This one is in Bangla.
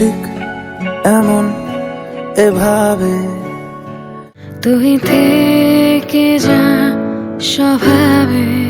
ঠিক এমন এভাবে। তুই থেকে যা স্বভাবে